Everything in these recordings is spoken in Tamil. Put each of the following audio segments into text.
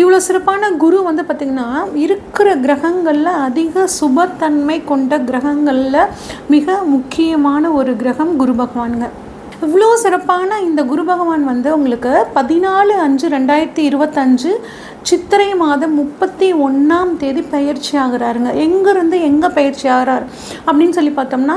இவ்வளோ சிறப்பான குரு வந்து பார்த்திங்கன்னா இருக்கிற கிரகங்களில் அதிக சுபத்தன்மை கொண்ட கிரகங்களில் மிக முக்கியமான ஒரு கிரகம் குரு பகவானுங்க. இவ்வளோ சிறப்பான இந்த குரு பகவான் வந்து உங்களுக்கு பதினாலு அஞ்சு ரெண்டாயிரத்தி இருபத்தஞ்சு சித்திரை மாதம் முப்பத்தி ஒன்றாம் தேதி பயிற்சி ஆகுறாருங்க. எங்கேருந்து எங்கே பயிற்சி ஆகிறார் அப்படின்னு சொல்லி பார்த்தோம்னா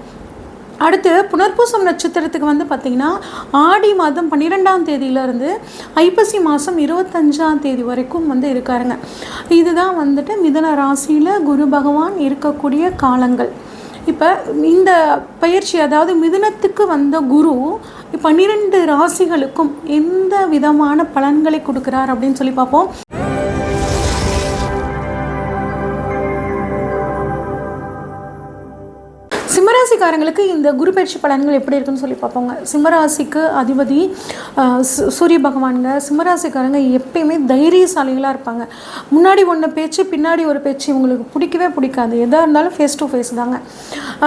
அடுத்து புனர்பூசம் நட்சத்திரத்துக்கு வந்து பார்த்திங்கன்னா ஆடி மாதம் பன்னிரெண்டாம் தேதியிலேருந்து ஐப்பசி மாதம் இருபத்தஞ்சாம் தேதி வரைக்கும் வந்து இருக்காருங்க. இதுதான் வந்துட்டு மிதன ராசியில் குரு பகவான் இருக்கக்கூடிய காலங்கள். இப்போ இந்த பயிற்சி அதாவது மிதுனத்துக்கு வந்த குரு பன்னிரெண்டு ராசிகளுக்கும் எந்த விதமான பலன்களை கொடுக்குறார் அப்படின்னு சொல்லி பார்ப்போம். ராசிக்காரங்களுக்கு இந்த குரு பயிற்சி பலன்கள் எப்படி இருக்குன்னு சொல்லி பார்ப்போங்க. சிம்மராசிக்கு அதிபதி சு- சூரிய பகவானுங்க. சிம்மராசிக்காரங்க எப்பயுமே தைரியசாலிகளாக இருப்பாங்க. முன்னாடி ஒன்று பேச்சு பின்னாடி ஒரு பேச்சு இவங்களுக்கு பிடிக்கவே பிடிக்காது. எதாக இருந்தாலும் ஃபேஸ் டு ஃபேஸ் தாங்க.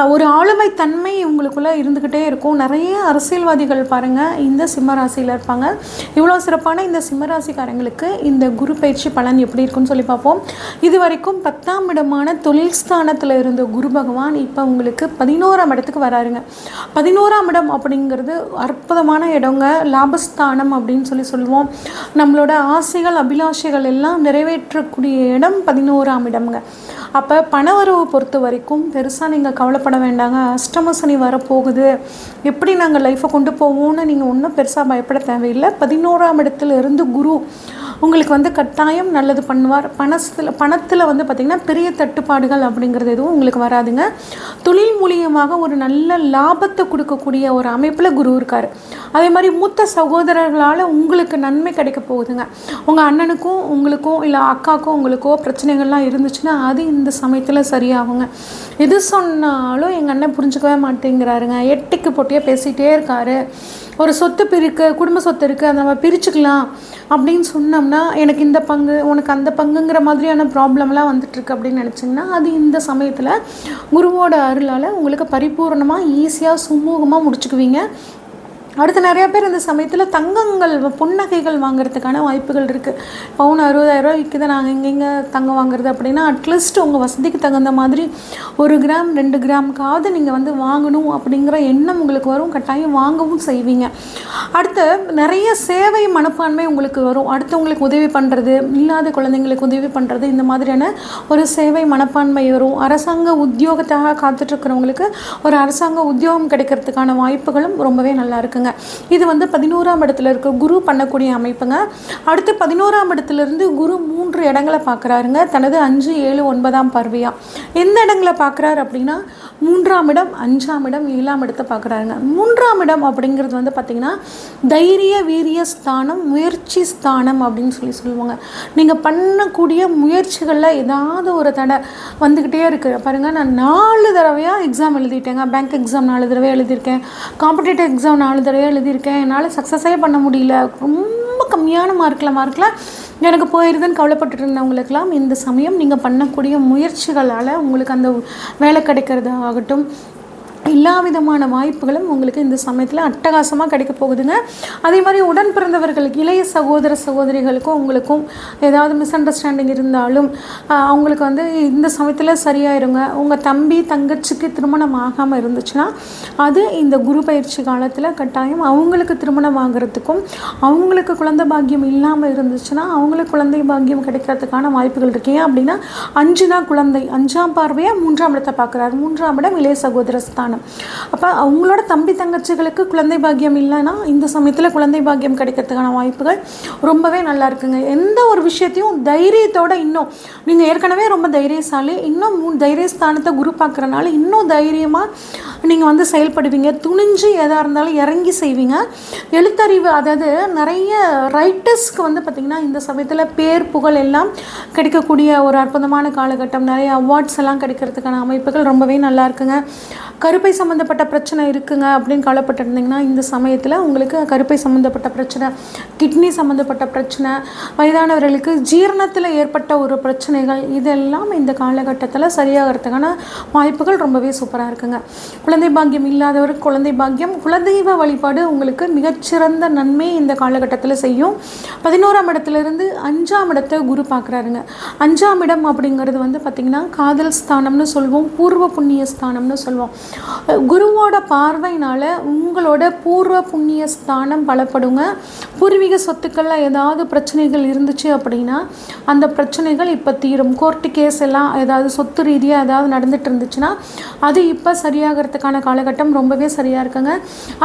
ஒரு ஆளுமை தன்மை இவங்களுக்குள்ளே இருந்துக்கிட்டே இருக்கும். நிறைய அரசியல்வாதிகள் பாருங்கள் இந்த சிம்மராசியில் இருப்பாங்க. இவ்வளோ சிறப்பான இந்த சிம்மராசிக்காரங்களுக்கு இந்த குரு பயிற்சி பலன் எப்படி இருக்குன்னு சொல்லி பார்ப்போம். இது வரைக்கும் பத்தாம் இடமான தொழில் ஸ்தானத்தில் இருந்த குரு பகவான் இப்போ உங்களுக்கு பதினோராம் இடத்துக்கு வராருங்க. பதினோராம் இடம் அப்படிங்கிறது அற்புதமான இடங்க. லாபஸ்தானம் அப்படின்னு சொல்லி சொல்லுவோம். நம்மளோட ஆசைகள் அபிலாஷைகள் எல்லாம் நிறைவேற்றக்கூடிய இடம் பதினோராம் இடம்ங்க. அப்போ பணவரவு பொறுத்த வரைக்கும் பெருசாக நீங்கள் கவலைப்பட வேண்டாங்க. அஷ்டம சனி வரப்போகுது. எப்படி நாங்கள் லைஃப்பை கொண்டு போவோம்னு நீங்கள் ஒன்றும் பெருசாக பயப்பட தேவையில்லை. பதினோராம் இடத்துல இருந்து குரு உங்களுக்கு வந்து கட்டாயம் நல்லது பண்ணுவார். பணத்தில் பணத்தில் வந்து பார்த்திங்கன்னா பெரிய தட்டுப்பாடுகள் அப்படிங்கிறது எதுவும் உங்களுக்கு வராதுங்க. தொழில் மூலியமாக ஒரு நல்ல லாபத்தை கொடுக்கக்கூடிய ஒரு அமைப்பில் குரு இருக்கார். அதே மாதிரி மூத்த சகோதரர்களால் உங்களுக்கு நன்மை கிடைக்க போகுதுங்க. உங்கள் அண்ணனுக்கும் உங்களுக்கும் இல்லை அக்காக்கும் உங்களுக்கோ பிரச்சனைகள்லாம் இருந்துச்சுன்னா அது இந்த சமயத்தில் சரியாகுங்க. எது சொன்னாலும் எங்கள் அண்ணன் புரிஞ்சுக்கவே மாட்டேங்கிறாருங்க. எட்டிக்கு போட்டியாக பேசிகிட்டே இருக்காரு. ஒரு சொத்து பிரிக்கு குடும்ப சொத்து இருக்குது அதை நம்ம பிரிச்சுக்கலாம் அப்படின்னு சொன்னோம்னா எனக்கு இந்த பங்கு உனக்கு அந்த பங்குங்கிற மாதிரியான ப்ராப்ளம்லாம் வந்துட்டுருக்கு அப்படின்னு நினச்சிங்கன்னா அது இந்த சமயத்தில் குருவோட அருளால் உங்களுக்கு பரிபூர்ணமாக ஈஸியாக சுமூகமாக முடிச்சுக்குவீங்க. அடுத்து நிறையா பேர் இந்த சமயத்தில் தங்கங்கள் புன்னகைகள் வாங்குறதுக்கான வாய்ப்புகள் இருக்குது பவுன் அறுபதாயிரம் விற்குது நாங்கள் எங்கெங்கே தங்கம் வாங்குறது அப்படின்னா அட்லீஸ்ட் உங்கள் வசதிக்கு தகுந்த மாதிரி ஒரு கிராம் ரெண்டு கிராமுக்காவது நீங்கள் வந்து வாங்கணும் அப்படிங்கிற எண்ணம் உங்களுக்கு வரும். கட்டாயம் வாங்கவும் செய்வீங்க. அடுத்து நிறைய சேவை மனப்பான்மை உங்களுக்கு வரும். அடுத்தவங்களுக்கு உதவி பண்ணுறது இல்லாத குழந்தைங்களுக்கு உதவி பண்ணுறது இந்த மாதிரியான ஒரு சேவை மனப்பான்மை வரும். அரசாங்க உத்தியோகத்தாக காத்துட்ருக்கிறவங்களுக்கு ஒரு அரசாங்க உத்தியோகம் கிடைக்கிறதுக்கான வாய்ப்புகளும் ரொம்பவே நல்லா இருக்குங்க. இது வந்து பதினோராம் இடத்துல இருக்க. குரு பண்ணக்கூடிய அமைப்புங்க. அடுத்து பதினோராம் இடத்துலேருந்து குரு மூன்று இடங்களை பார்க்குறாருங்க. தனது அஞ்சு ஏழு ஒன்பதாம் பார்வையாக எந்த இடங்களை பார்க்குறாரு அப்படின்னா மூன்றாம் இடம் அஞ்சாம் இடம் ஏழாம் இடத்தை பார்க்குறாருங்க. மூன்றாம் இடம் அப்படிங்கிறது வந்து பார்த்திங்கன்னா தைரிய வீரிய ஸ்தானம் முயற்சி ஸ்தானம் அப்படின்னு சொல்லி சொல்லுவாங்க. நீங்கள் பண்ணக்கூடிய முயற்சிகளில் ஏதாவது ஒரு தடை வந்துக்கிட்டே இருக்குது பாருங்கள் நான் நாலு தடவையாக எக்ஸாம் எழுதிட்டேங்க. பேங்க் எக்ஸாம் நாலு தடவை எழுதியிருக்கேன். காம்படிட்டிவ் எக்ஸாம் நாலு தடவை எழுதியிருக்கேன். என்னால் சக்ஸஸே பண்ண முடியல. ரொம்ப கம்மியான மார்க்கில் மார்க்கில் எனக்கு போயிருதுன்னு கவலைப்பட்டுட்டு இருந்தவங்களுக்கெல்லாம் இந்த சமயம் நீங்கள் பண்ணக்கூடிய முயற்சிகளால் உங்களுக்கு அந்த வேலை கிடைக்கிறது ஆகட்டும் எல்லா விதமான வாய்ப்புகளும் உங்களுக்கு இந்த சமயத்தில் அட்டகாசமாக கிடைக்க போகுதுங்க. அதே மாதிரி உடன் பிறந்தவர்களுக்கு இளைய சகோதர சகோதரிகளுக்கும் உங்களுக்கும் ஏதாவது மிஸ் அண்டர்ஸ்டாண்டிங் இருந்தாலும் அவங்களுக்கு வந்து இந்த சமயத்தில் சரியாயிருங்க. உங்கள் தம்பி தங்கச்சிக்கு திருமணம் ஆகாமல் இருந்துச்சுன்னா அது இந்த குரு பயிற்சி காலத்தில் கட்டாயம் அவங்களுக்கு திருமணம் ஆகிறதுக்கும் அவங்களுக்கு குழந்தை பாக்கியம் இல்லாமல் இருந்துச்சுன்னா அவங்களுக்கு குழந்தை பாக்கியம் கிடைக்கிறதுக்கான வாய்ப்புகள் இருக்கீங்க ஏன் அப்படின்னா அஞ்சுனா குழந்தை அஞ்சாம் பார்வையாக மூன்றாம் இடத்தை பார்க்குறாரு. மூன்றாம் இடம் இளைய சகோதர ஸ்தானம். அப்போ அவங்களோட தம்பி தங்கச்சிகளுக்கு குழந்தை பாக்கியம் இல்லைன்னா இந்த சமயத்தில் குழந்தை பாக்கியம் கிடைக்கிறதுக்கான வாய்ப்புகள் ரொம்பவே நல்லா இருக்குங்க. எந்த ஒரு விஷயத்தையும் தைரியத்தோட இன்னும் நீங்கள் ஏற்கனவே ரொம்ப தைரியசாலி இன்னும் மூணு தைரியஸ்தானத்தை குரு பார்க்குறனால இன்னும் தைரியமாக நீங்கள் வந்து செயல்படுவீங்க. துணிஞ்சு எதாக இருந்தாலும் இறங்கி செய்வீங்க. எழுத்தறிவு அதாவது நிறைய ரைட்டர்ஸ்க்கு வந்து பார்த்திங்கன்னா இந்த சமயத்தில் பேர் புகழ் எல்லாம் கிடைக்கக்கூடிய ஒரு அற்புதமான காலகட்டம். நிறைய அவார்ட்ஸ் எல்லாம் கிடைக்கிறதுக்கான அமைப்புகள் ரொம்பவே நல்லா இருக்குங்க. கருப்பை சம்மந்தப்பட்ட பிரச்சனை இருக்குங்க அப்படின்னு கவலைப்பட்டிருந்தீங்கன்னா இந்த சமயத்தில் உங்களுக்கு கருப்பை சம்மந்தப்பட்ட பிரச்சனை கிட்னி சம்மந்தப்பட்ட பிரச்சனை வயதானவர்களுக்கு ஜீரணத்தில் ஏற்பட்ட ஒரு பிரச்சனைகள் இதெல்லாம் இந்த காலகட்டத்தில் சரியாகிறதுக்கான வாய்ப்புகள் ரொம்பவே சூப்பராக இருக்குங்க. குழந்தை பாக்கியம் இல்லாதவருக்கு குழந்தை பாக்கியம். குலதெய்வ வழிபாடு உங்களுக்கு மிகச்சிறந்த நன்மை இந்த காலகட்டத்தில் செய்யும். பதினோராம் இடத்துலேருந்து அஞ்சாம் இடத்தை குரு பார்க்குறாருங்க அஞ்சாம் இடம் அப்படிங்கிறது வந்து பார்த்திங்கன்னா காதல் ஸ்தானம்னு சொல்லுவோம் பூர்வ புண்ணிய ஸ்தானம்னு சொல்லுவோம் குருவோட பார்வையினால் உங்களோட பூர்வ புண்ணிய ஸ்தானம் பலப்படுங்க. பூர்வீக சொத்துக்களில் ஏதாவது பிரச்சனைகள் இருந்துச்சு அப்படின்னா அந்த பிரச்சனைகள் இப்போ தீரும். கோர்ட்டு கேஸ் எல்லாம் ஏதாவது சொத்து ரீதியாக ஏதாவது நடந்துட்டு இருந்துச்சுன்னா அது இப்போ பண்ணுறதுக்கான காலகட்டம் ரொம்பவே சரியாக இருக்குங்க.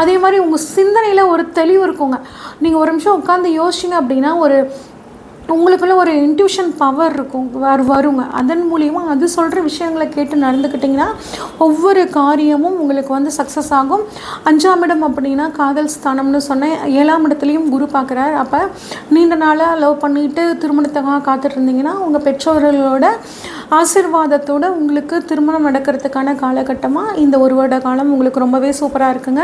அதே மாதிரி உங்கள் சிந்தனையில் ஒரு தெளிவு இருக்குங்க. நீங்கள் ஒரு நிமிஷம் உட்காந்து யோசிச்சிங்க அப்படின்னா ஒரு உங்களுக்குள்ள ஒரு இன்ட்யூஷன் பவர் இருக்கும் வரு வருங்க. அதன் மூலிமா அது சொல்கிற விஷயங்களை கேட்டு நடந்துக்கிட்டிங்கன்னா ஒவ்வொரு காரியமும் உங்களுக்கு வந்து சக்ஸஸ் ஆகும். அஞ்சாம் இடம் அப்படின்னா காதல் ஸ்தானம்னு சொன்னேன். ஏழாம் இடத்துலையும் குரு பார்க்குறார். அப்போ நீண்ட நாளாக லவ் பண்ணிட்டு திருமணத்துக்காக காத்துட்ருந்தீங்கன்னா உங்கள் பெற்றோர்களோட ஆசிர்வாதத்தோடு உங்களுக்கு திருமணம் நடக்கிறதுக்கான காலகட்டமாக இந்த ஒரு வருட காலம் உங்களுக்கு ரொம்பவே சூப்பராக இருக்குங்க.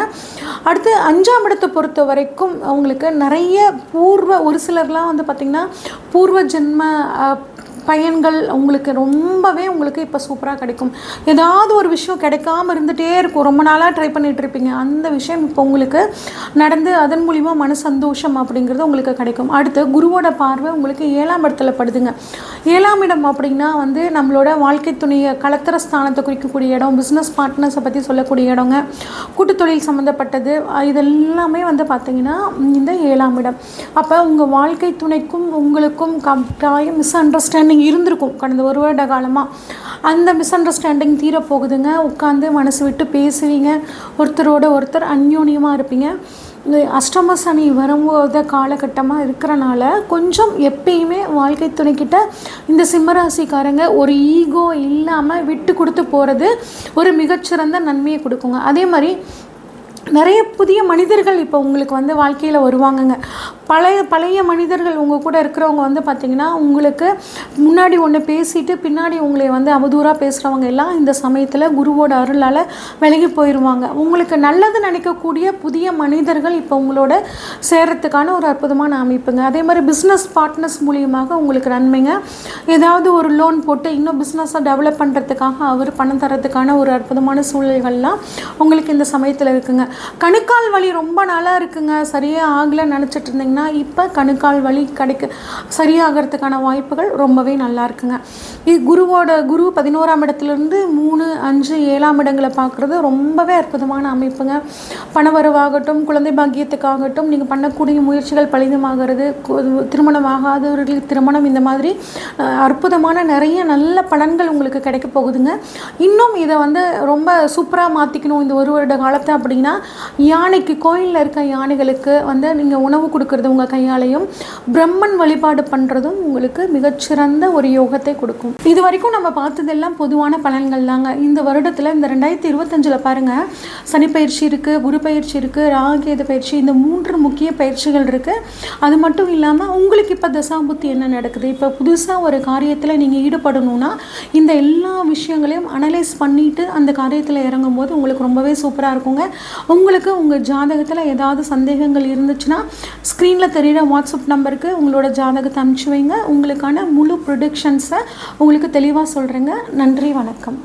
அடுத்து அஞ்சாம் இடத்தை பொறுத்த வரைக்கும் உங்களுக்கு நிறைய பூர்வ ஒரு சிலர்லாம் வந்து பார்த்திங்கன்னா பூர்வ ஜென்ம அஹ், பயன்கள் உங்களுக்கு ரொம்பவே உங்களுக்கு இப்போ சூப்பராக கிடைக்கும். ஏதாவது ஒரு விஷயம் கிடைக்காம இருந்துகிட்டே இருக்கும். ரொம்ப நாளாக ட்ரை பண்ணிகிட்ருப்பீங்க இருப்பீங்க. அந்த விஷயம் இப்போ உங்களுக்கு நடந்து அதன் மூலிமா மன சந்தோஷம் அப்படிங்கிறது உங்களுக்கு கிடைக்கும். அடுத்து குருவோட பார்வை உங்களுக்கு ஏழாம் இடத்துல படுதுங்க. ஏழாம் இடம் அப்படின்னா வந்து நம்மளோட வாழ்க்கை துணையை கலத்திர ஸ்தானத்தை குறிக்கக்கூடிய இடம் பிஸ்னஸ் பார்ட்னர்ஸை பற்றி சொல்லக்கூடிய இடங்க கூட்டுத் தொழில் சம்மந்தப்பட்டது இதெல்லாமே வந்து பார்த்திங்கன்னா இந்த ஏழாம் இடம். அப்போ உங்கள் வாழ்க்கை துணைக்கும் உங்களுக்கும் கட்டாயம் மிஸ் அண்டர்ஸ்டாண்டிங் இருந்திருக்கும் கடந்த ஒரு வருட காலமாக அந்த மிஸ் அண்டர்ஸ்டாண்டிங் தீரப்போகுதுங்க. உட்காந்து மனசு விட்டு பேசுவீங்க. ஒருத்தரோட ஒருத்தர் அந்யோன்யமாக இருப்பீங்க. இந்த அஷ்டம சனி வரும்போத காலகட்டமாக இருக்கிறனால கொஞ்சம் எப்பயுமே வாழ்க்கை துணைக்கிட்ட இந்த சிம்மராசிக்காரங்க ஒரு ஈகோ இல்லாமல் விட்டு கொடுத்து போகிறது ஒரு மிகச்சிறந்த நன்மையை கொடுக்குங்க. அதே மாதிரி நிறைய புதிய மனிதர்கள் இப்போ உங்களுக்கு வந்து வாழ்க்கையில் வருவாங்கங்க. பழைய பழைய மனிதர்கள் உங்கள் கூட இருக்கிறவங்க வந்து பார்த்திங்கன்னா உங்களுக்கு முன்னாடி ஒன்று பேசிட்டு பின்னாடி உங்களை வந்து அவதூறாக பேசுகிறவங்க எல்லாம் இந்த சமயத்தில் குருவோட அருளால் விலகி போயிடுவாங்க உங்களுக்கு நல்லது நினைக்கக்கூடிய புதிய மனிதர்கள் இப்போ உங்களோட சேரத்துக்கான ஒரு அற்புதமான அமைப்புங்க. அதே மாதிரி பிஸ்னஸ் பார்ட்னர்ஸ் மூலியமாக உங்களுக்கு நன்மைங்க. ஏதாவது ஒரு லோன் போட்டு இன்னும் பிஸ்னஸை டெவலப் பண்ணுறதுக்காக அவர் பணம் தரத்துக்கான ஒரு அற்புதமான சூழல்கள்லாம் உங்களுக்கு இந்த சமயத்தில் இருக்குங்க. கணுக்கால் வலி ரொம்ப நாளாக இருக்குங்க. சரியாக ஆகலை நினச்சிட்டு இருந்தீங்கன்னா இப்போ கணுக்கால் வலி கிடைக்க சரியாகிறதுக்கான வாய்ப்புகள் ரொம்பவே நல்லா இருக்குங்க. இது குருவோட குரு பதினோராம் இடத்துலேருந்து மூணு அஞ்சு ஏழாம் இடங்களை பார்க்குறது ரொம்பவே அற்புதமான அமைப்புங்க. பணவரவாகட்டும் குழந்தை பாக்கியத்துக்காகட்டும் நீங்கள் பண்ணக்கூடிய முயற்சிகள் பலிதமாகிறது திருமணம் ஆகாதவர்களுக்கு திருமணம் இந்த மாதிரி அற்புதமான நிறைய நல்ல பலன்கள் உங்களுக்கு கிடைக்க போகுதுங்க. இன்னும் இதை வந்து ரொம்ப சூப்பராக மாற்றிக்கணும் இந்த ஒரு வருட காலத்தை அப்படின்னா யானைக்கு கோயிலில் இருக்க யானைகளுக்கு வந்து நீங்கள் உணவு கொடுக்குறது உங்கள் கையாலையும் பிரம்மன் வழிபாடு பண்ணுறதும் உங்களுக்கு மிகச்சிறந்த ஒரு யோகத்தை கொடுக்கும். இது வரைக்கும் நம்ம பார்த்ததெல்லாம் பொதுவான பலன்கள் தாங்க இந்த வருடத்தில் இந்த ரெண்டாயிரத்தி இருபத்தஞ்சில் பாருங்கள் சனி பயிற்சி இருக்குது குரு பயிற்சி இருக்குது ராகேது பயிற்சி இந்த மூன்று முக்கிய பயிற்சிகள் இருக்குது அது மட்டும் இல்லாமல் உங்களுக்கு இப்போ தசாபுத்தி என்ன நடக்குது? இப்போ புதுசாக ஒரு காரியத்தில் நீங்கள் ஈடுபடணும்னா இந்த எல்லா விஷயங்களையும் அனலைஸ் பண்ணிவிட்டு அந்த காரியத்தில் இறங்கும் போது உங்களுக்கு ரொம்பவே சூப்பராக இருக்குங்க. உங்களுக்கு உங்கள் ஜாதகத்தில் ஏதாவது சந்தேகங்கள் இருந்துச்சுன்னா ஸ்க்ரீன் ஸ்க்ரீனில் தெரிகிற வாட்ஸ்அப் நம்பருக்கு உங்களோட ஜாதகத்தை அனுப்பிச்சு வைங்க. உங்களுக்கான முழு ப்ரொடக்ஷன்ஸை உங்களுக்கு தெளிவாக சொல்கிறேங்க நன்றி வணக்கம்.